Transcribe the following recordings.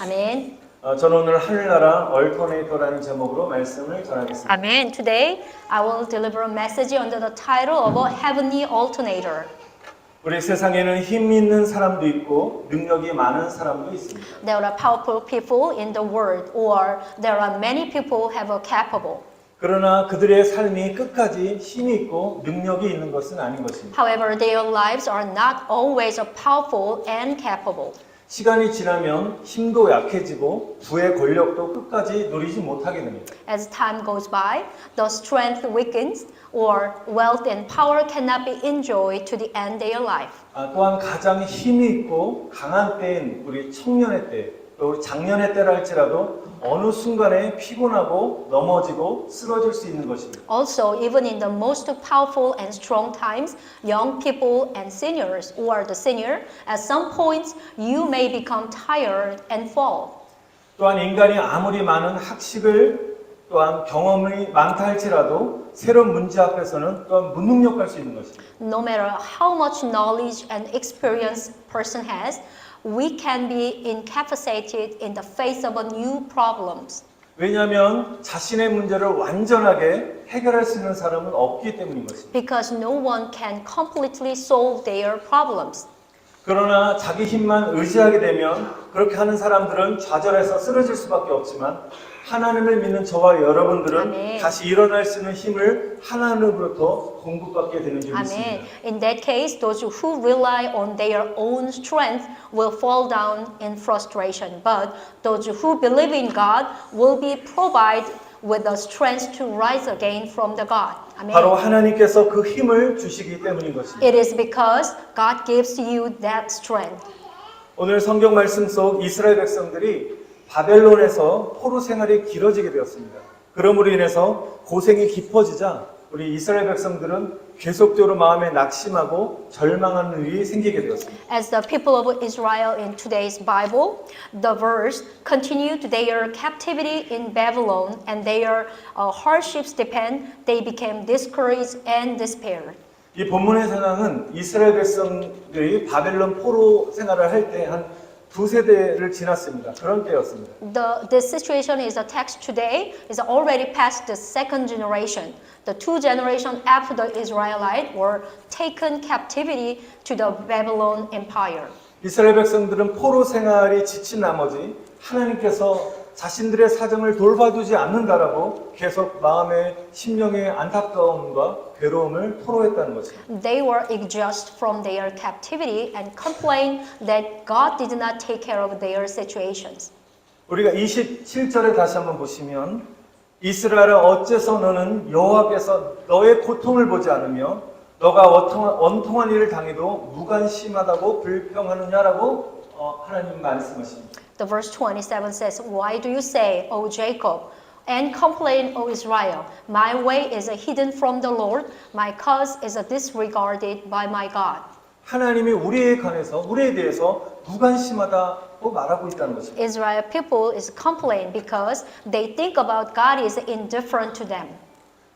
아멘. 어, 저는 오늘 하늘나라 얼터네이터라는 제목으로 말씀을 전하겠습니다. Amen. Today I will deliver a message under the title of a heavenly alternator. 우리 세상에는 힘 있는 사람도 있고 능력이 많은 사람도 있습니다. There are powerful people in the world, or there are many people who have a capable. 그러나 그들의 삶이 끝까지 힘이 있고 능력이 있는 것은 아닌 것입니다. However, their lives are not always powerful and capable. 시간이 지나면 힘도 약해지고 부의 권력도 끝까지 누리지 못하게 됩니다. As time goes by, the strength weakens, or wealth and power cannot be enjoyed to the end their life. 아, 또한 가장 힘이 있고 강한 때인 우리 청년의 때, 또 우리 장년의 때라 할지라도 어느 순간에 피곤하고 넘어지고 쓰러질 수 있는 것입니다. Also, even in the most powerful and strong times, young people and seniors, or the senior, at some points you may become tired and fall. 또한 인간이 아무리 많은 학식을 또한 경험이 많다 할지라도 새로운 문제 앞에서는 또한 무능력할 수 있는 것입니다. No matter how much knowledge and experience person has, we can be incapacitated in the face of a new problems. 왜냐하면 자신의 문제를 완전하게 해결할 수 있는 사람은 없기 때문인 것입니다. Because no one can completely solve their problems. 그러나 자기 힘만 의지하게 되면 그렇게 하는 사람들은 좌절해서 쓰러질 수밖에 없지만 하나님을 믿는 저와 여러분들은 아멘. 다시 일어날 수 있는 힘을 하나님으로부터 공급받게 되는 줄이 Amen. 있습니다. In that case, those who rely on their own strength will fall down in frustration. But those who believe in God will be provided with the strength to rise again from the God. 바로 Amen. 하나님께서 그 힘을 주시기 때문인 것입니다. It is because God gives you that strength. 오늘 성경 말씀 속 이스라엘 백성들이 바벨론에서 포로 생활이 길어지게 되었습니다. 그러므로 인해서 고생이 깊어지자 우리 이스라엘 백성들은 계속적으로 마음에 낙심하고 절망하는 일이 생기게 되었습니다. As the people of Israel in today's Bible, the verse continued their captivity in Babylon and their uh, hardships depend, they became discouraged and despair. 이 본문의 상황은 이스라엘 백성들이 바벨론 포로 생활을 할 때 한 두 세대를 지났습니다. 그런 때였습니다. The, this situation is a text today is already past the second generation. The two generations after the Israelite were taken captivity to the Babylon Empire. 이스라엘 백성들은 포로 생활이 지친 나머지 하나님께서 자신들의 사정을 돌봐주지 않는다라고 계속 마음의 심령의 안타까움과 괴로움을 토로했다는 것입니다. They were exhausted from their captivity and complained that God did not take care of their situations. 우리가 27절에 다시 한번 보시면 이스라엘아 어째서 너는 여호와께서 너의 고통을 보지 않으며 너가 원통한, 원통한 일을 당해도 무관심하다고 불평하느냐라고 어, 하나님 말씀하십니다. The verse 27 says, Why do you say, O Jacob, and complain, O Israel? My way is hidden from the Lord, my cause is disregarded by my God. 하나님이 우리에 관해서 우리에 대해서 무관심하다고 말하고 있다는 것입니다. Israel people is complain because they think about God is indifferent to them.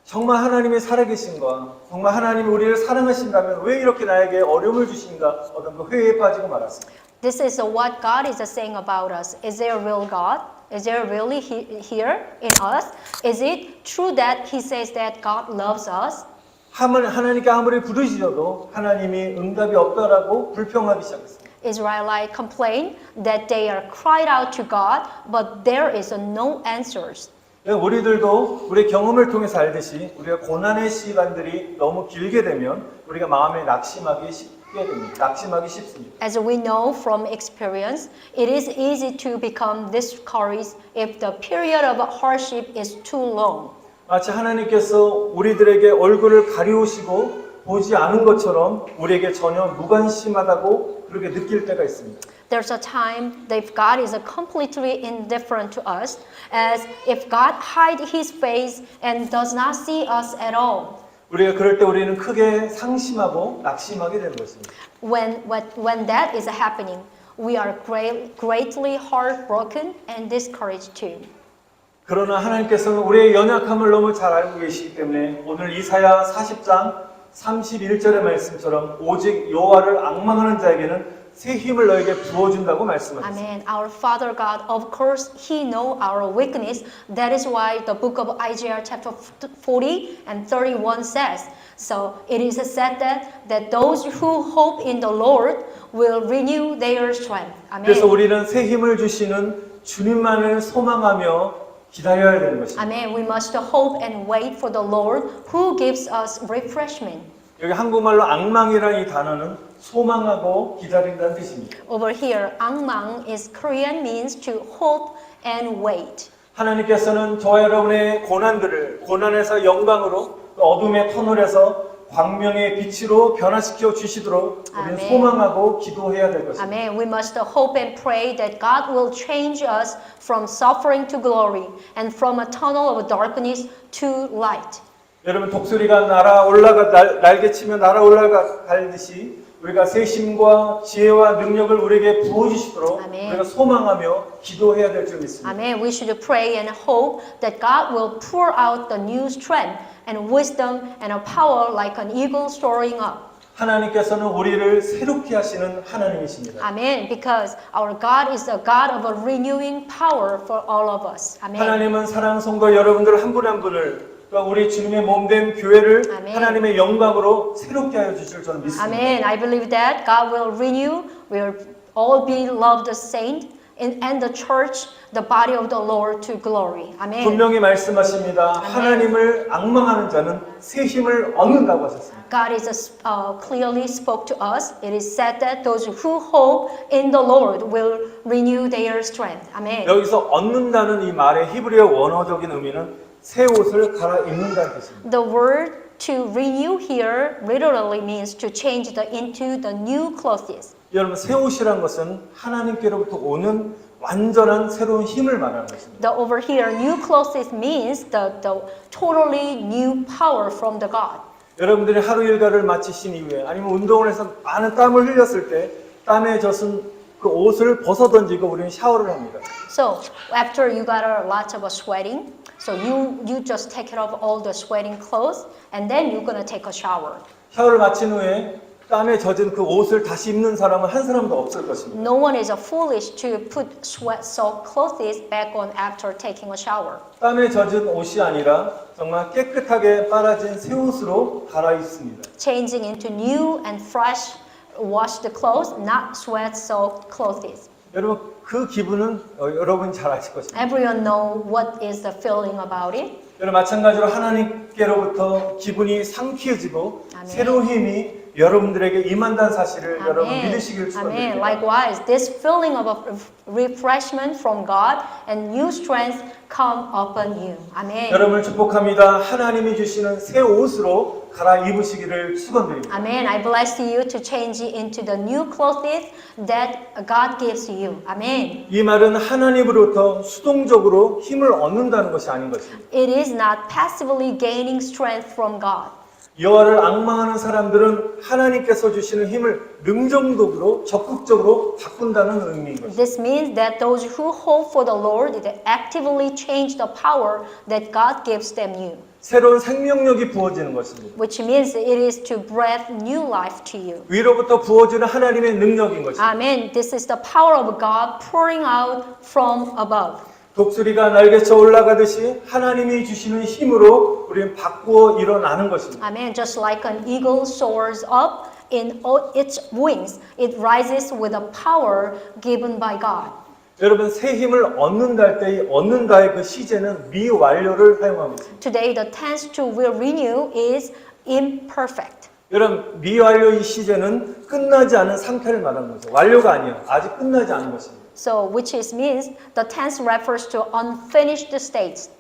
정말 하나님의 살아계신과 정말 하나님이 우리를 사랑하신다면 왜 이렇게 나에게 어려움을 주신가 어떤 그 회의에 빠지고 말았습니다. This is what God is saying about us. Is there a real God? Is there really he, here in us? Is it true that He says that God loves us? 하나님께 아무리 부르짖어도 하나님이 응답이 없다라고 불평하기 시작했습니다. Israelite complain that they are cried out to God, but there is no answers. 예, 우리들도 우리의 경험을 통해서 알듯이 우리가 고난의 시간들이 너무 길게 되면 우리가 마음에 낙심하기 쉽 게 됩니다. 낙심하기 쉽습니다. As we know from experience, it is easy to become discouraged if the period of hardship is too long. 마치 하나님께서 우리들에게 얼굴을 가리우시고 보지 않은 것처럼 우리에게 전혀 무관심하다고 그렇게 느낄 때가 있습니다. There's a time that if God is completely indifferent to us, as if God hide His face and does not see us at all. 우리가 그럴 때 우리는 크게 상심하고 낙심하게 되는 것입니다. When, when, when that is happening, we are great, greatly heartbroken and discouraged too. 그러나 하나님께서는 우리의 연약함을 너무 잘 알고 계시기 때문에 오늘 이사야 40장 31절의 말씀처럼 오직 여호와를 악망하는 자에게는 새 힘을 너에게 부어준다고 말씀하셨습니다. Amen. Our Father God, of course, He know our weakness. That is why the book of Isaiah chapter 40 and 31 says. So it is said that, that those who hope in the Lord will renew their strength. 그래서 Amen. 우리는 새 힘을 주시는 주님만을 소망하며 기다려야 되는 것입니다. Amen. We must hope and wait for the Lord who gives us refreshment. 여기 한국말로 악망이라는 이 단어는 소망하고 기다린다는 뜻입니다. Over here, angmang is Korean means to hope and wait. 하나님께서는 저와 여러분의 고난들을 고난에서 영광으로 또 어둠의 터널에서 광명의 빛으로 변화시켜 주시도록 우리는 아멘. 소망하고 기도해야 될 것입니다. Amen. We must hope and pray that God will change us from suffering to glory and from a tunnel of darkness to light. 여러분 독수리가 날아 올라가 날, 날개치며 날아 올라가 갈듯이 우리가 새 힘과 지혜와 능력을 우리에게 부어 주시도록. 우리가 소망하며 기도해야 될 줄 믿습니다. Amen. We should pray and hope that God will pour out the new strength and wisdom and a power like an eagle soaring up. 하나님께서는 우리를 새롭게 하시는 하나님이십니다. Amen. Because our God is a God of a renewing power for all of us. Amen. 하나님은 사랑 성도 여러분들 한 분 한 분을 또 우리 주님의 몸된 교회를 아멘. 하나님의 영광으로 새롭게 하여 주실 줄 믿습니다. Amen. I believe that God will renew. We'll all be loved saint and, and the church, the body of the Lord to glory. Amen. 분명히 말씀하십니다. 하나님을 악망하는 자는 새 힘을 얻는다고 하셨습니다. God is uh, clearly spoke to us. It is said that those who hope in the Lord will renew their strength. Amen. 여기서 얻는다는 이 말의 히브리어 원어적인 의미는 새 옷을 갈아입는다는 뜻입니다. The word to renew here literally means to change the into the new clothes. 여러분 새 옷이란 것은 하나님께로부터 오는 완전한 새로운 힘을 말하는 것입니다. The over here new clothes means the, the totally new power from the God. 여러분들이 하루 일과를 마치신 이후에 아니면 운동을 해서 많은 땀을 흘렸을 때 땀에 젖은 그 옷을 벗어 던지고 우리는 샤워를 합니다. So after you got a lot of sweating, so you you just take care of all the sweating clothes, and then you're gonna take a shower. 샤워를 마친 후에 땀에 젖은 그 옷을 다시 입는 사람은 한 사람도 없을 것입니다. No one is foolish to put sweat-soaked clothes back on after taking a shower. 땀에 젖은 옷이 아니라 정말 깨끗하게 빨아진 새 옷으로 갈아입습니다. Changing into new and fresh washed clothes, not sweat-soaked clothes. 여러분 그 기분은 어, 여러분 잘 아실 것입니다. Everyone know what is the feeling about it. 여러분 마찬가지로 하나님께로부터 기분이 상쾌해지고 아멘. 새로운 힘이 여러분들에게 임한다는 사실을 여러분 믿으시길 Amen. 축원드립니다. Likewise, this feeling of a refreshment from God and new strength come upon you. Amen. 여러분을 축복합니다. 하나님이 주시는 새 옷으로 갈아입으시기를 축원드립니다. Amen. I bless you to change into the new clothes that God gives you. Amen. 이 말은 하나님으로부터 수동적으로 힘을 얻는다는 것이 아닌 것입니다. It is not passively gaining strength from God. 여호와를 악망하는 사람들은 하나님께서 주시는 힘을 능정적으로 적극적으로 바꾼다는 의미인 것입니다. This means that those who hope for the Lord they actively change the power that God gives them new, 새로운 생명력이 부어지는 것입니다. which means it is to breathe new life to you. 위로부터 부어지는 하나님의 능력인 것입니다. Amen. This is the power of God pouring out from above. 독수리가 날개쳐 올라가듯이 하나님이 주시는 힘으로 우리는 바꾸어 일어나는 것입니다. Amen. Just like an eagle soars up in all its wings, it rises with a power given by God. 여러분 새 힘을 얻는다 할때이 얻는다의 그 시제는 미완료를 사용하고 있습니다. Today, the tense to will renew is imperfect. 여러분 미완료 이 시제는 끝나지 않은 상태를 말하는 거죠. 완료가 아니에요. 아직 끝나지 않은 것입니다. So, which is means the tense refers to unfinished states.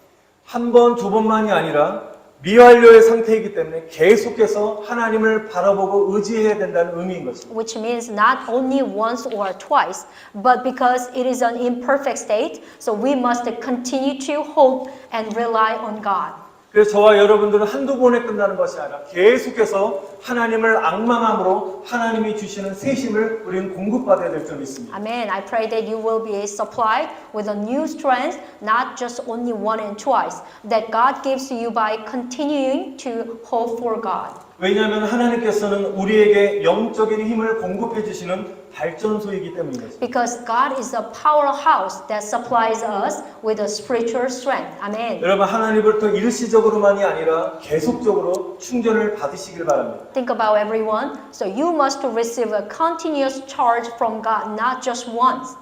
한 번, 두 번만이 아니라 미완료의 상태이기 때문에 계속해서 하나님을 바라보고 의지해야 된다는 의미인 것입니다. which means not only once or twice, but because it is an imperfect state, so we must continue to hope and rely on God. 그래서 저와 여러분들은 한두 번에 끝나는 것이 아니라 계속해서 하나님을 악망함으로 하나님이 주시는 새 힘을 우리는 공급받아야 될줄 믿습니다. Amen. I pray that you will be supplied with a new strength, not just only one and twice, that God gives you by continuing to hope for God. 왜냐하면 하나님께서는 우리에게 영적인 힘을 공급해 주시는 발전소이기 때문인 것입니다. Because God is a powerhouse that supplies us with a spiritual strength. Amen. 여러분 하나님으로부터 일시적으로만이 아니라 계속적으로 충전을 받으시길 바랍니다. Think about everyone. So you must receive a continuous charge from God, not just once.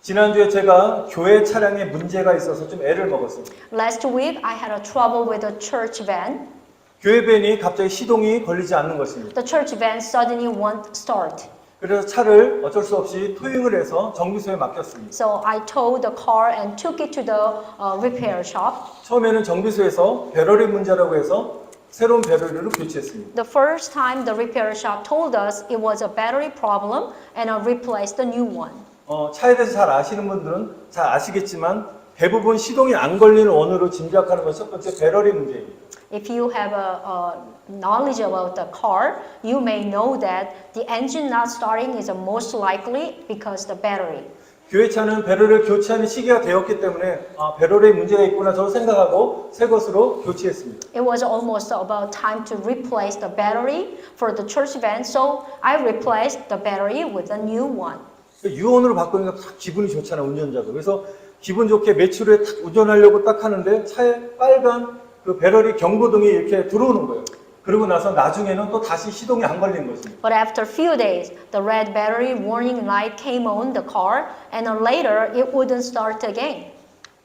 지난주에 제가 교회 차량에 문제가 있어서 좀 애를 먹었습니다. Last week, I had a trouble with a church van. 교회 밴이 갑자기 시동이 걸리지 않는 것입니다. The church van suddenly won't start. 그래서 차를 어쩔 수 없이 토잉을 해서 정비소에 맡겼습니다. So I towed the car and took it to the uh, repair shop. 처음에는 정비소에서 배럴의 문제라고 해서 새로운 배럴을 교체했습니다. The first time the repair shop told us it was a battery problem and I replaced the new one. 어, 차에 대해서 잘 아시는 분들은 잘 아시겠지만 대부분 시동이 안 걸리는 원으로 짐작하는 건 첫 번째 배럴의 문제입니다. If you have a, a knowledge about the car, you may know that the engine not starting is the most likely because the battery. 교회 차는 배럴을 교체하는 시기가 되었기 때문에 아, 배럴에 문제가 있구나 저는 생각하고 새 것으로 교체했습니다. It was almost about time to replace the battery for the church van, so I replaced the battery with a new one. 유언으로 바꾸니까 딱 기분이 좋잖아 운전자도. 그래서 기분 좋게 매출에 탁 운전하려고 딱 하는데 차에 빨간 그 배럴이 경고등이 이렇게 들어오는 거예요. 그리고 나서 나중에는 또 다시 시동이 안 걸리는 것입니다. But after a few days, the red battery warning light came on the car, and then later it wouldn't start again.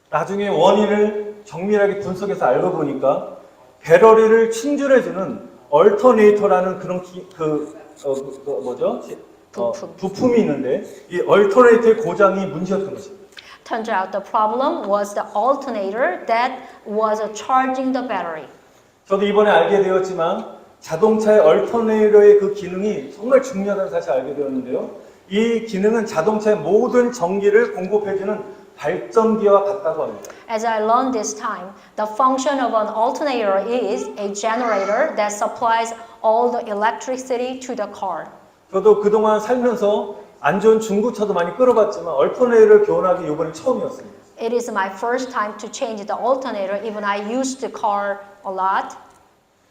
나중에 원인을 정밀하게 분석해서 알고 보니까 배럴을 충전해주는 얼터네이터라는 그런 기, 그, 어, 그, 그 뭐죠? 어, 부품. 부품이 있는데 이 얼터네이터의 고장이 문제였던 것입니다. Turns out the problem was the alternator that was uh, charging the battery. 저도 이번에 알게 되었지만 자동차의 얼터네이터의 그 기능이 정말 중요하다는 사실 알게 되었는데요. 이 기능은 자동차의 모든 전기를 공급해주는 발전기와 같다고 합니다. As I learned this time, the function of an alternator is a generator that supplies all the electricity to the car. 저도 그동안 살면서 안 좋은 중고차도 많이 끌어봤지만 얼터네이터를 교환하기 이번이 처음이었습니다. It is my first time to change the alternator, even I used the car a lot.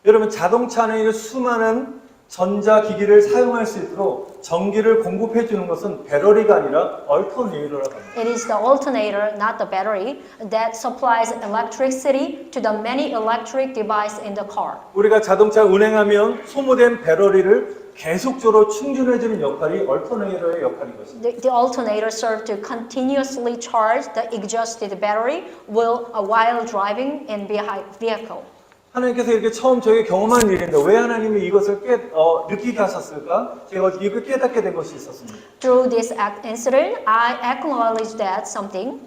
여러분 자동차 안에 수많은 전자기기를 사용할 수 있도록 전기를 공급해 주는 것은 배터리가 아니라 얼터네이터라고 합니다. It is the alternator, not the battery, that supplies electricity to the many electric devices in the car. 우리가 자동차 운행하면 소모된 배터리를 계속적으로 충전해 주는 역할이 얼터네이터의 역할인 것입니다. The, the alternator serves to continuously charge the exhausted battery while, uh, while driving in vehi- vehicle. 하나님께서 이렇게 처음 저에게 경험한 일인데 왜 하나님이 이것을 깨, 어, 느끼게 하셨을까? 제가 이걸 깨닫게 된 것이 있었습니다. Through this incident, I acknowledge that something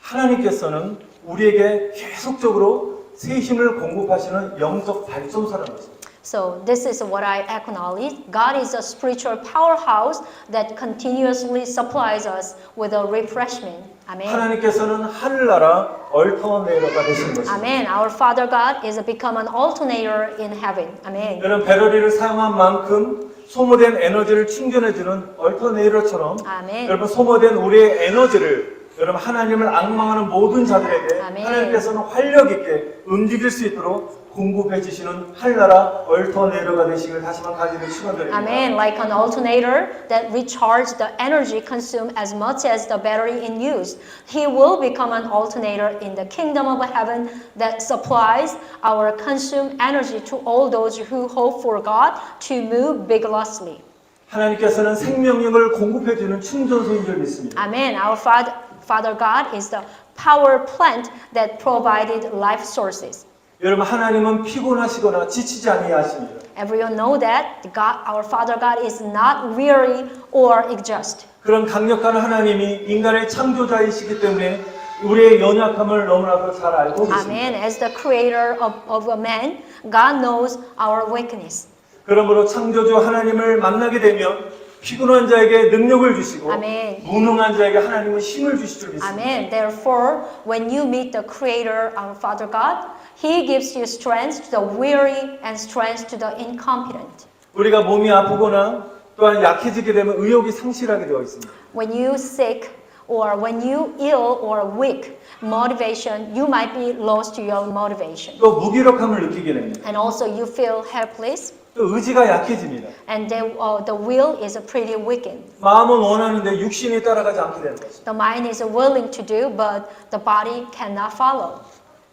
하나님께서는 우리에게 계속적으로 새 힘을 공급하시는 영적 발전사라는 것입니다. So this is what I acknowledge. God is a spiritual powerhouse that continuously supplies us with a refreshment. Amen. 하나님께서는 하늘나라 얼터네이터가 되신 것입니다. Amen. Our Father God is become an alternator in heaven. Amen. 여러분 배터리를 사용한 만큼 소모된 에너지를 충전해주는 얼터네이터처럼 아멘. 여러분 소모된 우리의 에너지를 여러분 하나님을 악망하는 모든 자들에게 아멘. 하나님께서는 활력 있게 움직일 수 있도록 공급해 주시는 하늘나라 얼터네이터가 되시길 다시만 가지를 축원드립니다. Amen. Like an alternator that recharges the energy consumed as much as the battery in use. He will become an alternator in the kingdom of heaven that supplies our consumed energy to all those who hope for God to move vigorously. 하나님께서는 생명력을 공급해 주는 충전소인 줄 믿습니다. Amen. Our Father, Father God is the power plant that provided life sources. 여러분 하나님은 피곤하시거나 지치지 아니하십니다. Everyone know that God, our Father God is not weary or exhaust. 그런 강력한 하나님이 인간의 창조자이시기 때문에 우리의 연약함을 너무나도 잘 알고 계십니다. Amen. As the creator of, of a man, God knows our weakness. 그러므로 창조주 하나님을 만나게 되면 피곤한 자에게 능력을 주시고 아멘. 무능한 자에게 하나님은 힘을 주실 줄 믿습니다. Amen. Therefore, when you meet the creator, our Father God, He gives you strength to the weary and strength to the incompetent. 우리가 몸이 아프거나 또한 약해지게 되면 의욕이 상실하게 되어 있습니다. When you sick or when you ill or weak motivation, you might be lost to your motivation. 또 무기력함을 느끼게 됩니다. And also you feel helpless 또 의지가 약해집니다. and then uh, the will is pretty weakened. 마음은 원하는데 육신이 따라가지 않게 되는 것입니다. The mind is willing to do, but the body cannot follow.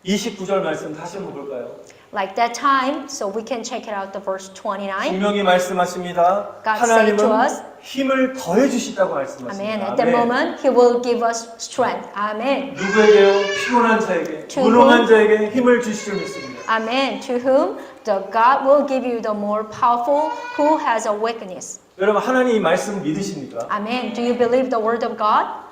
29절 말씀 다시 한번 볼까요? Like that time, so we can check it out, the verse 29. 분명히 말씀하십니다. God say to us, 하나님은 힘을 더해 주시다고 Amen. 말씀하십니다. At that moment, He will give us strength. Amen. 누구에게요? 피곤한 자에게, To 무능한 자에게 힘을 주실 줄 믿습니다. Amen. To whom the God will give you the more powerful who has a weakness. 여러분 하나님 이 말씀 믿으십니까? Amen. Do you believe the word of God?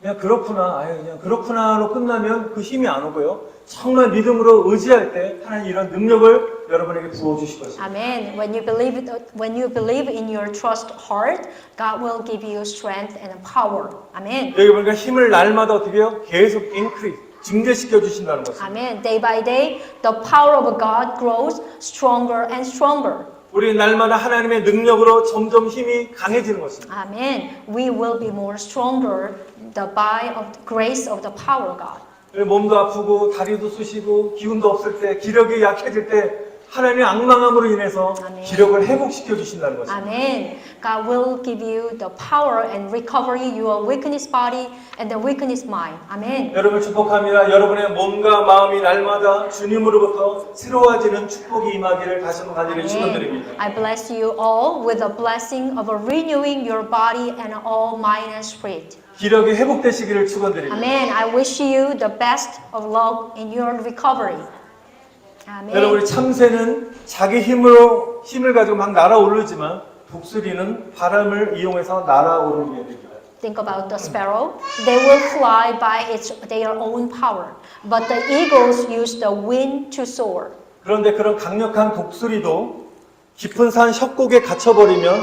그냥 그렇구나, 아유 그냥 그렇구나로 끝나면 그 힘이 안 오고요. 정말 믿음으로 의지할 때 하나님 이런 능력을 여러분에게 부어 주실 것입니다. Amen. When you believe when you believe in your trust heart, God will give you strength and power. Amen. 여기 보니까 힘을 날마다 어떻게 해요? 계속 increase, 증대시켜 주신다는 것입니다. Amen. Day by day, the power of God grows stronger and stronger. 우리 날마다 하나님의 능력으로 점점 힘이 강해지는 것입니다. Amen. We will be more stronger the by of the grace of the power of God. 몸도 아프고 다리도 쑤시고 기운도 없을 때 기력이 약해질 때 하나님의 악망함으로 인해서 아멘. 기력을 회복시켜 주신다는 것입니다. Amen. God will give you the power and recovery your weakness body and the weakness mind. Amen. 여러분 축복합니다. 여러분의 몸과 마음이 날마다 주님으로부터 새로워지는 축복이 임하기를 다시 한번 간절히 축원드립니다. I bless you all with the blessing of renewing your body and all mind and spirit. 기력이 회복되시기를 축원드립니다. Amen. I wish you the best of luck in your recovery. 여러분 Amen. 우리 참새는 자기 힘으로 힘을 가지고 막 날아오르지만 독수리는 바람을 이용해서 날아오르게 됩니다. Think about the sparrow. They will fly by its their own power, but the eagles use the wind to soar. 그런데 그런 강력한 독수리도 깊은 산 협곡에 갇혀버리면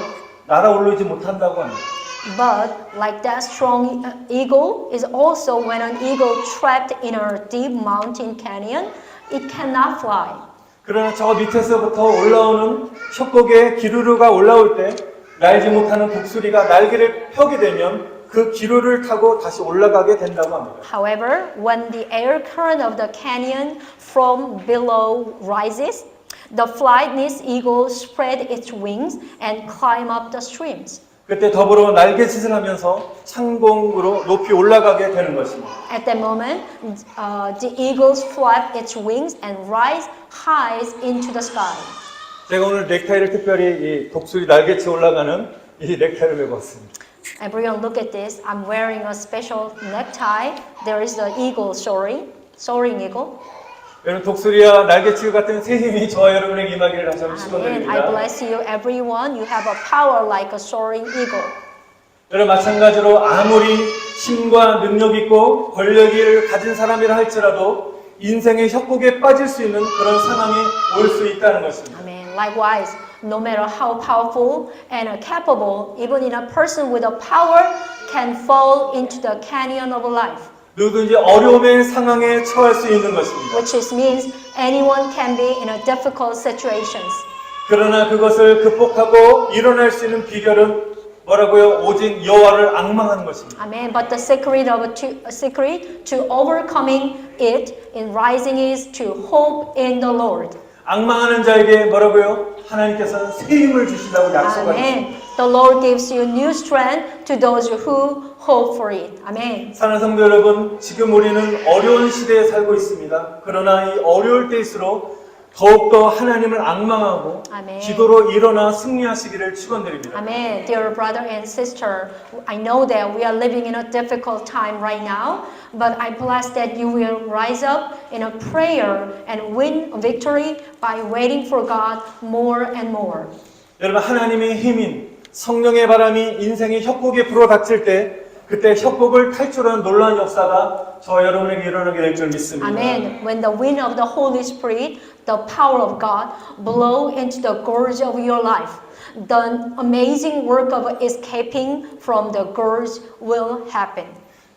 날아오르지 못한다고 합니다. But like that strong uh, eagle is also when an eagle trapped in a deep mountain canyon, it cannot fly. 그러나 저 밑에서부터 올라오는 협곡에 기루루가 올라올 때 날지 못하는 독수리가 날개를 펴게 되면 그 기루를 타고 다시 올라가게 된다고 합니다. However, when the air current of the canyon from below rises, the flightless eagle spread its wings and climb up the streams. 그때 더불어 날개짓을 하면서 창공으로 높이 올라가게 되는 것입니다. At that moment, uh, the eagles flap its wings and rise high into the sky. 제가 오늘 넥타이를 특별히 이 독수리 날개치 올라가는 이 넥타이를 메고 왔습니다. Everyone, look at this. I'm wearing a special necktie. There is the eagle soaring, soaring eagle. 여러분 독수리와 날개치 같은 새 힘이 저와 여러분에게 임하기를 다시 한번 Amen. I 축원드립니다. bless you, everyone. You have a power like a soaring eagle. 여러분 마찬가지로 아무리 힘과 능력 있고 권력을 가진 사람이라 할지라도 인생의 협곡에 빠질 수 있는 그런 상황이 올 수 있다는 것입니다. Amen. Likewise, no matter how powerful and capable, even in a person with a power can fall into the canyon of life, 누구든지 어려움의 상황에 처할 수 있는 것입니다. which is means anyone can be in a difficult situations. 그러나 그것을 극복하고 일어날 수 있는 비결은 뭐라고요? 오직 여호와를 악망하는 것입니다. Amen. But the secret of to, secret to overcoming it in rising is to hope in the Lord. 악망하는 자에게 뭐라고요? 하나님께서는 새 힘을 주신다고 약속하셨습니다. Amen. The Lord gives you new strength to those who hope for it. Amen. 사랑하는 성도 여러분, 지금 우리는 어려운 시대에 살고 있습니다. 그러나 이 어려울 때일수록 더욱더 하나님을 악망하고 아멘. 기도로 일어나 승리하시기를 축원드립니다. Amen. Dear brother and sister, I know that we are living in a difficult time right now, but I bless that you will rise up in a prayer and win victory by waiting for God more and more. 여러분 하나님의 힘인 성령의 바람이 인생의 협곡에 불어닥칠 때 그때 협곡을 탈출하는 놀라운 역사가 저 여러분에게 일어나게 될 줄 믿습니다. Amen. When the wind of the Holy Spirit, the power of God, blow into the gorge of your life, the amazing work of escaping from the gorge will happen.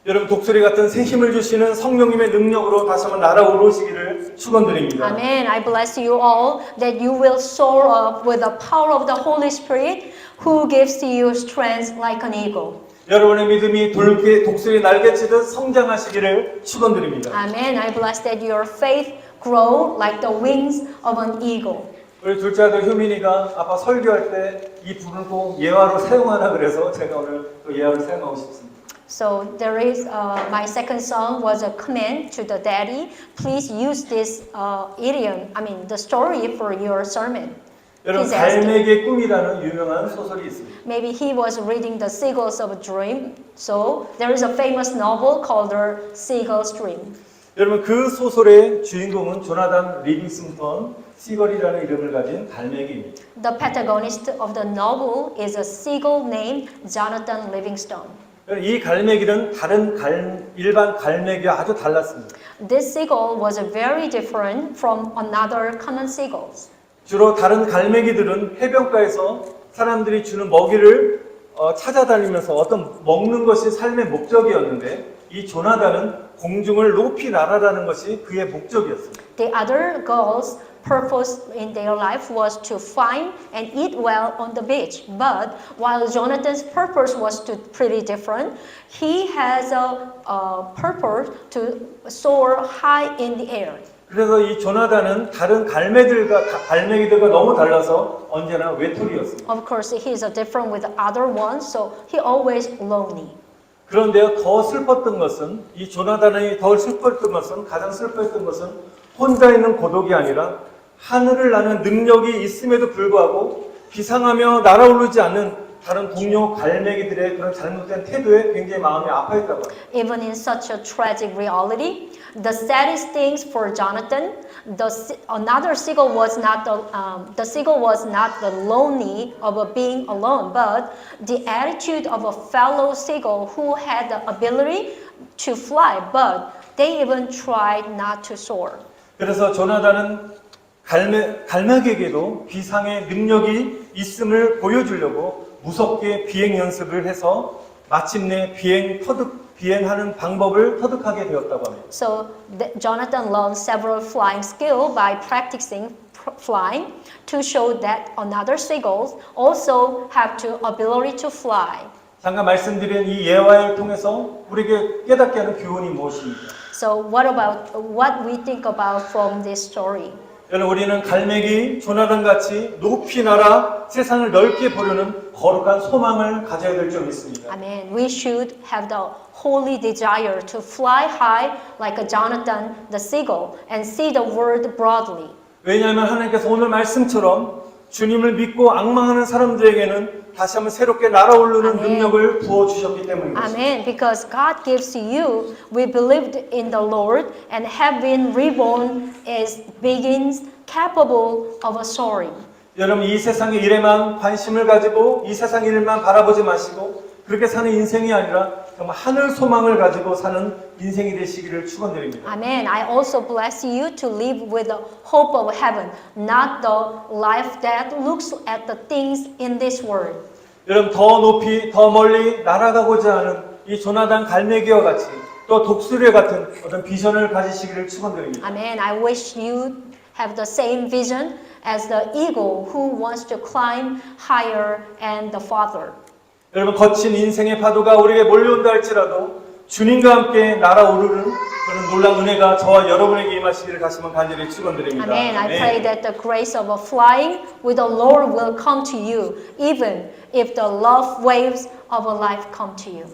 여러분 독수리 같은 새 힘을 주시는 성령님의 능력으로 다시 한번 날아오르시기를 축원드립니다. Amen. I bless you all that you will soar up with the power of the Holy Spirit who gives to you strength like an eagle. 여러분의 믿음이 돌게 독수리 날개치듯 성장하시기를 축원드립니다. Amen. I bless that your faith grow like the wings of an eagle. 우리 둘째 아들 효민이가 아빠 설교할 때 이 부분을 꼭 예화로 사용하라 그래서 제가 오늘 또 예화를 사용하고 싶습니다. So there is uh, my second son was a command to the daddy. Please use this uh, idiom. I mean the story for your sermon. 여러분 Please ask. 갈매기의 꿈이라는 유명한 소설이 있습니다. Maybe he was reading the Seagulls of a Dream. So there is a famous novel called The Seagull's Dream. 여러분 그 소설의 주인공은 조나단 리빙스턴 시걸이라는 이름을 가진 갈매기입니다. The protagonist of the novel is a seagull named Jonathan Livingstone. 여러분, 이 갈매기는 다른 갈, 일반 갈매기와 아주 달랐습니다. This seagull was very different from another common seagulls. 주로 다른 갈매기들은 해변가에서 사람들이 주는 먹이를 어, 찾아다니면서 어떤 먹는 것이 삶의 목적이었는데 이 조나단은 공중을 높이 날아가는 것이 그의 목적이었습니다. The other girls' purpose in their life was to find and eat well on the beach. But while Jonathan's purpose was to pretty different, he has a, a purpose to soar high in the air. 그래서 이 조나단은 다른 갈매들과 가- 갈매기들과 너무 달라서 언제나 외톨이였습니다. Of course, he is different with the other ones, so he always lonely. 그런데요 더 슬펐던 것은 이 조나단이 더 슬펐던 것은 가장 슬펐던 것은 혼자 있는 고독이 아니라 하늘을 나는 능력이 있음에도 불구하고 비상하며 날아오르지 않는 다른 동료 갈매기들의 그런 잘못된 태도에 굉장히 마음이 아파했다고 합니다. Even in such a tragic reality, the saddest things for Jonathan, the another seagull was not the um, the seagull was not the lonely of a being alone, but the attitude of a fellow seagull who had the ability to fly, but they even tried not to soar. 그래서 조나단은 갈매, 갈매기에게도 비상의 능력이 있음을 보여주려고 무섭게 비행 연습을 해서 마침내 비행 터득 비행하는 방법을 터득하게 되었다고 합니다. So Jonathan learned several flying skill by practicing pr- flying to show that another seagulls also have to ability to fly. 잠깐 말씀드린 이 예화를 통해서 우리에게 깨닫게 하는 교훈이 무엇입니까? So what about what we think about from this story? 여러분 우리는 갈매기 조나단 같이 높이 날아 세상을 넓게 보려는 거룩한 소망을 가져야 될 점이 있습니다. I mean, we should have the holy desire to fly high like a Jonathan the seagull and see the world broadly. 왜냐하면 하나님께서 오늘 말씀처럼 주님을 믿고 악망하는 사람들에게는 다시 한번 새롭게 날아오르는 아멘. 능력을 부어 주셨기 때문입니다. Amen. Because God gives to you, we believed in the Lord and have been reborn as beings capable of a soaring. 여러분 이 세상의 일에만 관심을 가지고 이 세상 일만 바라보지 마시고 그렇게 사는 인생이 아니라 정말 하늘 소망을 가지고 사는 인생이 되시기를 축원드립니다. Amen. I also bless you to live with the hope of heaven, not the life that looks at the things in this world. 여러분 더 높이 더 멀리 날아가고자 하는 이 조나단 갈매기와 같이 또 독수리 같은 어떤 비전을 가지시기를 축원드립니다. Amen. I wish you have the same vision as the eagle who wants to climb higher and the farther. 여러분 거친 인생의 파도가 우리에게 몰려온다 할지라도 주님과 함께 날아오르는 그런 놀라운 은혜가 저와 여러분에게 임하시기를 다시 한번 간절히 축원드립니다. Amen. I pray that the grace of a flying with the Lord will come to you, even if the love waves of a life come to you.